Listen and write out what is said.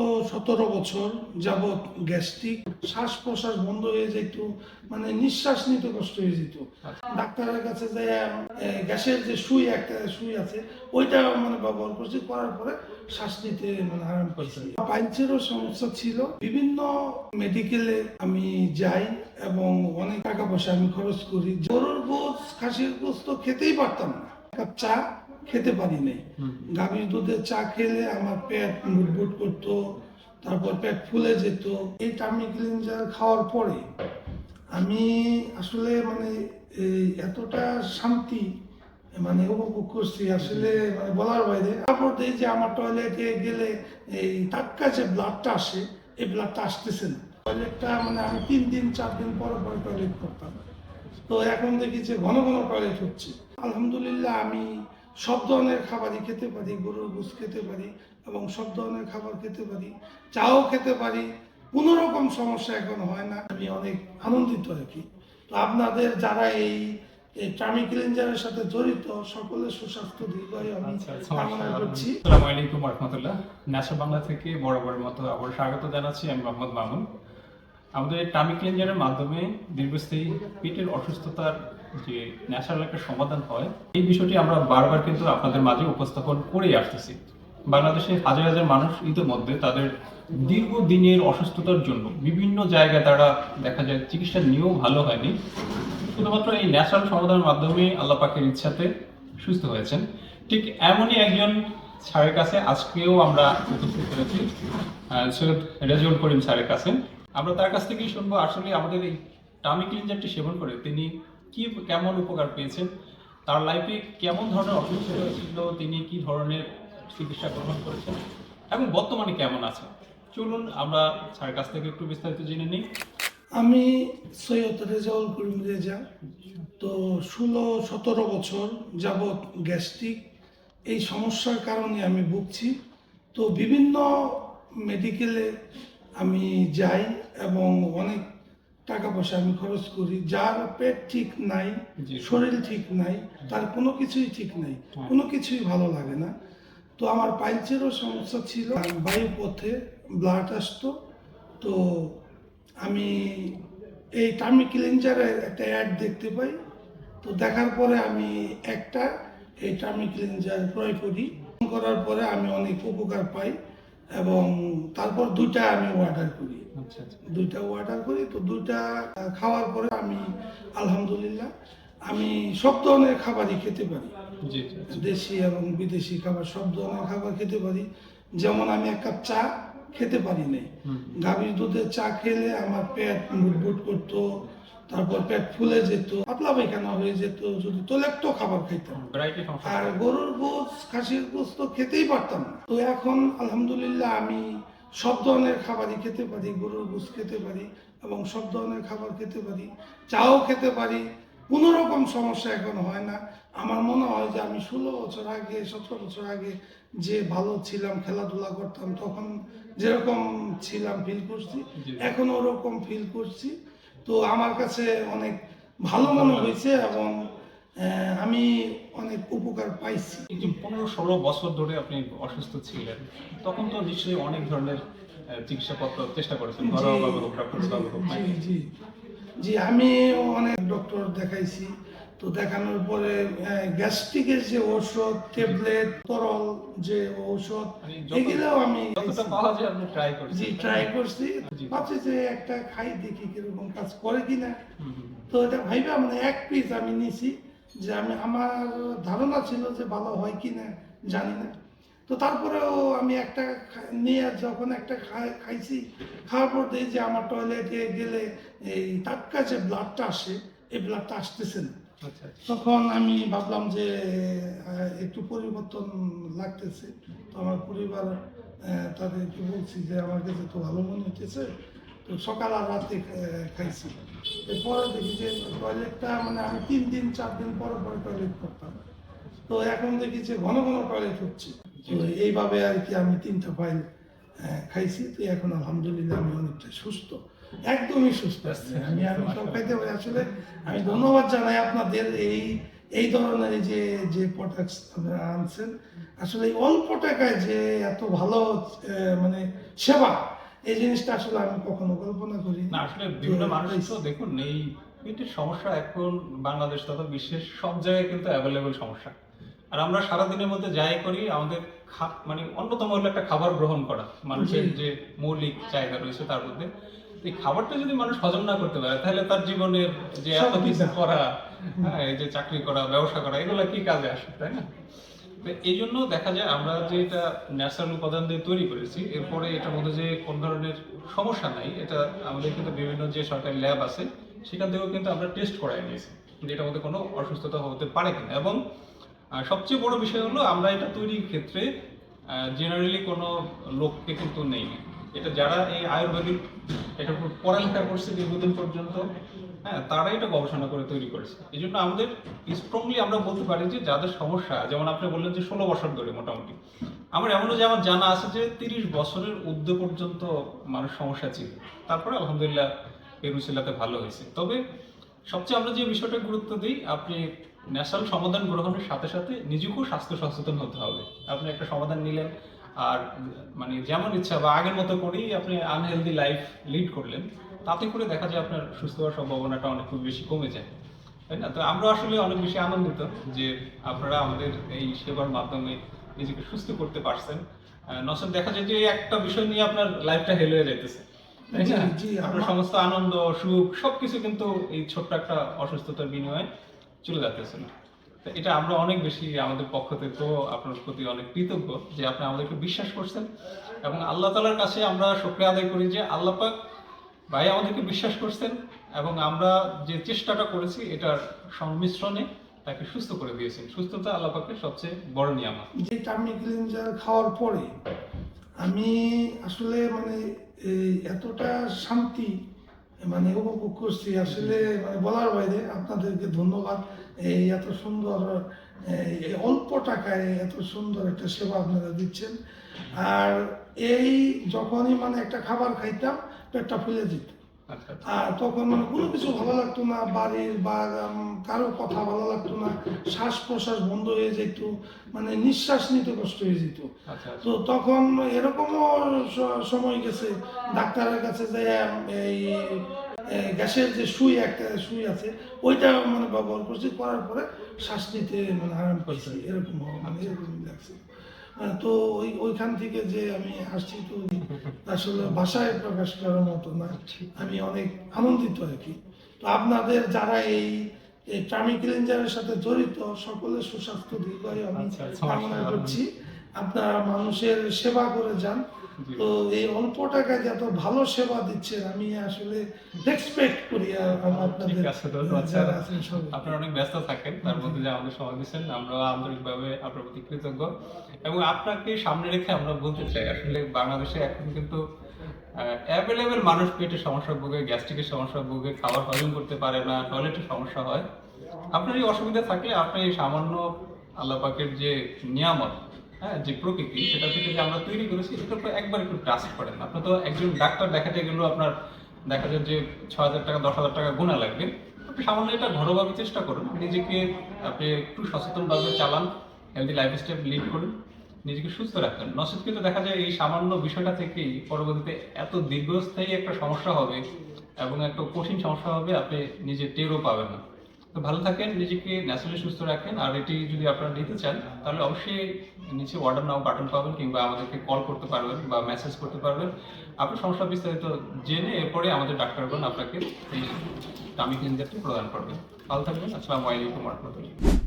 ষোলো সতেরো বছর যাবৎ গ্যাস্ট্রিক শ্বাস প্রশ্বাস বন্ধ হয়ে যেত মানে নিঃশ্বাস নিতে কষ্ট হয়ে যেত। ডাক্তারের কাছে যে গ্যাসের যে সুই একটা সুই আছে ওইটা মানে ব্যবহার করছি করার পরে শ্বাস নিতে মানে আরাম করছে পাইলসেরও সমস্যা ছিল। বিভিন্ন মেডিকেলে আমি যাই এবং অনেক টাকা পয়সা আমি খরচ করি। গরুর গোস খাসির গোস তো খেতেই পারতাম না। কাপ চা খেতে পারি নাই। গাভীর দুধের চা খেলে আমার পেট বুটবুট করতো তারপর পেট ফুলে যেত। এই টামি ক্লিনজার খাওয়ার পরে আমি আসলে মানে এতটা শান্তি মানে উপভোগ করছি আসলে মানে বলার বাইরে। তারপর দেখি যে আমার টয়লেটে গেলে এই টাটকা যে ব্লাডটা আসে এই ব্লাডটা আসতেছে না। টয়লেটটা মানে আমি তিন দিন চার দিন পর পর টয়লেট করতাম। তো এখন দেখি যে ঘন ঘন টয়লেট হচ্ছে। আলহামদুলিল্লাহ আমি সব ধরনের খাবারই খেতে পারি গরুর গোস খেতে পারি এবং সব ধরনের খাবার খেতে পারি চাও খেতে পারি কোনো রকম সমস্যা এখন হয় না। আমি অনেক আনন্দিত আর কি। তো আপনাদের যারা এই এই ক্লিনজারের সাথে জড়িত সকলের সুস্বাস্থ্য দীর্ঘায়ু আমি আচ্ছা, কামনা করছি। আসসালামু আলাইকুম রহমতুল্লাহ ন্যাশনাল বাংলা থেকে বরাবরের মতো আবার স্বাগত জানাচ্ছি। আমি মোহাম্মদ মামুন। আমাদের টামি ক্লিনজারের মাধ্যমে দীর্ঘস্থায়ী পেটের অসুস্থতার যে ন্যাচারাল একটা সমাধান হয়, এই বিষয়টি আমরা বারবার কিন্তু আপনাদের মাঝে উপস্থাপন করেই আসতেছি। বাংলাদেশে হাজার হাজার মানুষ ইতিমধ্যে তাদের দীর্ঘদিনের অসুস্থতার জন্য বিভিন্ন জায়গায় তারা দেখা যায় চিকিৎসা নিয়েও ভালো হয়নি। শুধুমাত্র এই ন্যাচারাল সমাধানের মাধ্যমে আল্লাহ পাকের ইচ্ছাতে সুস্থ হয়েছেন। ঠিক এমনই একজন স্যারের কাছে আজকেও আমরা উপস্থিত হয়েছি সৈয়দ রেজুল করিম স্যারের কাছে। আমরা তার কাছ থেকেই শুনব, আসলে আমাদের এই টামি ক্লিনজারটি সেবন করে তিনি কি কেমন উপকার পেয়েছেন? তার লাইফে কেমন ধরনের অসুস্থতা হয়েছিল? তিনি কি ধরনের চিকিৎসা গ্রহণ করেছেন? এবং বর্তমানে কেমন আছে চলুন আমরা স্যারের কাছ থেকে একটু বিস্তারিত জেনে নিই। আমি সৈয়দ রেজাউল করিম রেজা। তো ষোলো, সতেরো বছর যাবৎ গ্যাস্ট্রিক। এই সমস্যার কারণে আমি ভুগছি। তো বিভিন্ন মেডিকেলে আমি যাই এবং অনেক টাকা পয়সা আমি খরচ করি যার পেট ঠিক নাই শরীর ঠিক নাই তার কোনো কিছুই ঠিক নাই কোনো কিছুই ভালো লাগে না। তো আমার পাইলসেরও সমস্যা ছিল বায়ুপথে ব্লাড আসতো। তো আমি এই টার্মি ক্লিনজারের একটা অ্যাড দেখতে পাই। তো দেখার পরে আমি একটা এই টার্মি ক্লিনজার ক্রয় করি। করার পরে আমি অনেক উপকার পাই এবং তারপর দুইটা আমি অর্ডার করি। দুইটা অর্ডার করি তো দুইটা খাওয়ার পরে আমি আলহামদুলিল্লাহ আমি সব ধরনের খাবারই খেতে পারি। দেশি এবং বিদেশি খাবার সব ধরনের খাবার খেতে পারি। যেমন আমি এক কাপ চা খেতে পারি নাই। গাভীর দুধের চা খেলে আমার পেট বুটবুট করতো তারপর পেট ফুলে যেত পাতলা পায়খানা হয়ে যেত যদি তৈলাক্ত খাবার খাইতাম। আর গরুর গোস খাসির গোস তো খেতেই পারতাম না। তো এখন আলহামদুলিল্লাহ আমি সব ধরনের খাবারই খেতে পারি গরুর গোস খেতে পারি এবং সব ধরনের খাবার খেতে পারি চাও খেতে পারি কোনো রকম সমস্যা এখন হয় না। আমার মনে হয় যে আমি ষোলো বছর আগে সতেরো বছর আগে যে ভালো ছিলাম খেলাধুলা করতাম তখন যেরকম ছিলাম ফিল করছি। এখন ওরকম ফিল করছি। তো আমার কাছে অনেক ভালো মনে হয়েছে এবং আমি অনেক উপকার পাইছি। যে পনেরো ষোলো বছর ধরে আপনি অসুস্থ ছিলেন তখন তো নিশ্চয়ই অনেক ধরনের চিকিৎসাপত্র চেষ্টা করেছেন জি। জি আমি অনেক ডক্টর দেখাইছি। তো দেখানোর পরে গ্যাস্ট্রিকের যে ঔষধ ট্যাবলেট তরল যে ঔষধ মানে এগুলোও আমি জি ট্রাই করছি। ভাবছি যে একটা খাই দেখি কীরকম কাজ করে কিনা। তো এটা ভাইবা মানে এক পিস আমি নিছি। যে আমি আমার ধারণা ছিল যে ভালো হয় কি না জানি না। তো তারপরেও আমি একটা নিয়ে যখন একটা খাই- খাইছি খাওয়ার পর দেখি যে আমার টয়লেটে গেলে এই টাটকা যে ব্লাডটা আসে এই ব্লাডটা আসতেছে না। আচ্ছা আচ্ছা। তখন আমি ভাবলাম যে একটু পরিবর্তন লাগতেছে। তো আমার পরিবার তাদেরকে বলছি যে আমার কাছে তো ভালো মনে হইতেছে। তো সকাল আর রাতে আহ, খাইছি। এরপরে দেখি যে টয়লেটটা মানে আমি তিন দিন, চার দিন পরে পরে টয়লেট করতাম। তো এখন দেখি যে ঘন ঘন টয়লেট হচ্ছে। তো এইভাবে আর কি আমি তিনটা ফাইল খাইছি। তো এখন আলহামদুলিল্লাহ আমি অনেকটা সুস্থ। একদমই সুস্থ। আছি আমি আমি সব খাইতে পারি আসলে আমি ধন্যবাদ জানাই আপনাদের এই এই ধরনের যে যে প্রোডাক্টস আপনারা আনছেন। আসলে অল্প টাকায় যে এত ভালো মানে সেবা এই জিনিসটা আসলে আমি কখনো কল্পনা করি না আসলে বিভিন্ন মানুষ তো দেখুন এই পেটের সমস্যা এখন বাংলাদেশ তথা বিশ্বের সব জায়গায় কিন্তু অ্যাভেলেবেল সমস্যা। আর আমরা সারাদিনের মধ্যে যাই করি আমাদের মানে অন্যতম হলো একটা খাবার গ্রহণ করা মানুষের যে মৌলিক চাহিদা রয়েছে তার মধ্যে। এই খাবারটা যদি মানুষ হজম না করতে পারে তাহলে তার জীবনের যে এত কিছু। করা হ্যাঁ এই যে চাকরি করা ব্যবসা করা এগুলো কি কাজে আসে তাই না? এই জন্য দেখা যায় আমরা যে এটা ন্যাচারাল উপাদান দিয়ে তৈরি করেছি, এরপরে এটার মধ্যে যে কোন ধরনের সমস্যা নাই, এটা আমাদের কিন্তু বিভিন্ন যে সরকারি ল্যাব আছে, সেখান থেকেও কিন্তু আমরা টেস্ট করাই নিয়েছি। যে এটার মধ্যে কোনো অসুস্থতা হতে পারে কিনা। এবং সবচেয়ে বড় বিষয় হলো আমরা এটা তৈরির ক্ষেত্রে জেনারেলি কোনো লোককে কিন্তু নেই। এটা যারা এই আয়ুর্বেদিক এটার উপর পড়ালেখা করছে দীর্ঘদিন পর্যন্ত হ্যাঁ তারা এটা গবেষণা করে তৈরি করেছে। এই জন্য আমাদের স্ট্রংলি আমরা বলতে পারি যে যাদের সমস্যা, যেমন আপনি বললেন যে ষোলো বছর ধরে মোটামুটি, আমার এমনও যে আমার জানা আছে যে তিরিশ বছরের ঊর্ধ্ব পর্যন্ত মানুষ সমস্যা ছিল। তারপরে আলহামদুলিল্লাহ এই রুচিলাতে ভালো হয়েছে। তবে সবচেয়ে আমরা যে বিষয়টা গুরুত্ব দিই, আপনি ন্যাশনাল সমাধান গ্রহণের সাথে সাথে নিজেকেও স্বাস্থ্য সচেতন হতে হবে। আপনি একটা সমাধান নিলেন আর মানে যেমন ইচ্ছা বা আগের মতো করেই আপনি আনহেলদি লাইফ লিড করলেন তাতে করে দেখা যায় আপনার সুস্থ হওয়ার সম্ভাবনাটা অনেক খুব বেশি কমে যায় তাই না? তো আমরা আসলে অনেক বেশি আনন্দিত যে আপনারা আমাদের এই সেবার মাধ্যমে নিজেকে সুস্থ করতে পারছেন। নসব দেখা যায় যে এই একটা বিষয় নিয়ে আপনার লাইফটা হেল হয়ে যাইতেছে তাই না? আপনার সমস্ত আনন্দ সুখ সবকিছু কিন্তু এই ছোট্ট একটা অসুস্থতার বিনিময়ে চলে যাচ্ছে এটা আমরা অনেক বেশি আমাদের পক্ষ তো আপনার প্রতি অনেক কৃতজ্ঞ যে আপনি আমাদেরকে বিশ্বাস করছেন এবং আল্লাহ তালার কাছে আমরা শুক্রিয়া আদায় করি যে আল্লাহ পাক ভাই আমাদেরকে বিশ্বাস করছেন এবং আমরা যে চেষ্টাটা করেছি এটার সংমিশ্রণে তাকে সুস্থ করে দিয়েছেন। সুস্থতা আল্লাহ পাকের সবচেয়ে বড় নিয়ামত। যে টার্মিক ক্লিনজার খাওয়ার পরে আমি আসলে মানে এতটা শান্তি মানে উপভোগ করছি, আসলে মানে বলার বাইরে আপনাদেরকে ধন্যবাদ। এই এত সুন্দর এই অল্প টাকায় এত সুন্দর একটা সেবা আপনারা দিচ্ছেন। আর এই যখনই মানে একটা খাবার খাইতাম পেটটা ফুলে যেত। আচ্ছা আর তখন মানে কোনো কিছু ভালো লাগতো না বাড়ির বা কারও কথা ভালো লাগতো না শ্বাস প্রশ্বাস বন্ধ হয়ে যেত মানে নিঃশ্বাস নিতে কষ্ট হয়ে যেত। আচ্ছা তো তখন এরকমও সময় গেছে ডাক্তারের কাছে যে এই গ্যাসের যে সুই একটা সুই আছে ওইটা মানে ব্যবহার করছি করার পরে শ্বাস নিতে মানে আরাম করছি এরকম মানে এরকম লাগছে। তো ওই ওইখান থেকে যে আমি আসছি তো আসলে ভাষায় প্রকাশ করার মতো না আমি অনেক আনন্দিত আর কি। তো আপনাদের যারা এই এই ট্রামি ক্লিনজারের সাথে জড়িত সকলের সুস্বাস্থ্য দীর্ঘায়ু আমি আচ্ছা, আচ্ছা, কামনা করছি। আপনারা মানুষের সেবা করে যান। তো এই অল্প টাকায় যত ভালো সেবা দিচ্ছেন আমি আসলে রেসপেক্ট করি আপনাদের। আছেন সবাই। আপনারা অনেক ব্যস্ত থাকেন তার মধ্যে যে আমাদের সময় দিচ্ছেন আমরা আন্তরিকভাবে আপনার প্রতি কৃতজ্ঞ। এবং আপনাকে সামনে রেখে আমরা বলতে চাই আসলে বাংলাদেশে এখন কিন্তু অ্যাভেলেবেল মানুষ পেটের সমস্যা ভোগে গ্যাস্ট্রিকের সমস্যা ভোগে খাবার হজম করতে পারে না টয়লেটের সমস্যা হয়। আপনার এই অসুবিধা থাকলে আপনি এই সামান্য আল্লাহ পাকের যে নিয়ামত হ্যাঁ যে প্রকৃতি, সেটা থেকে যে আমরা তৈরি করেছি এটার উপর একবার একটু ট্রাস্ট করেন আপনি তো একজন ডাক্তার দেখাতে গেলেও আপনার দেখা যায় যে ছ হাজার টাকা, দশ হাজার টাকা গোনা লাগবে। আপনি সামান্য এটা ঘরোয়াভাবে চেষ্টা করুন নিজেকে, আপনি একটু সচেতনভাবে চালান হেলদি লাইফস্টাইল লিড করুন, নিজেকে সুস্থ রাখেন। নচেত কিন্তু দেখা যায় এই সামান্য বিষয়টা থেকেই পরবর্তীতে এত দীর্ঘস্থায়ী একটা সমস্যা হবে এবং একটা কঠিন সমস্যা হবে, আপনি নিজে টেরও পাবেন না। তো ভালো থাকেন, নিজেকে ন্যাচারালি সুস্থ রাখেন। আর এটি যদি আপনারা নিতে চান, তাহলে অবশ্যই নিচে অর্ডার নাও বাটন পাবেন কিংবা আমাদেরকে কল করতে পারবেন বা মেসেজ করতে পারবেন। আপনার সমস্যা বিস্তারিত জেনে এরপরে আমাদের ডাক্তারগণ আপনাকে এই দামি কেন্দ্রটি প্রদান করবেন ভালো থাকবেন। আসসালামু আলাইকুম রহমতুল্লাহ।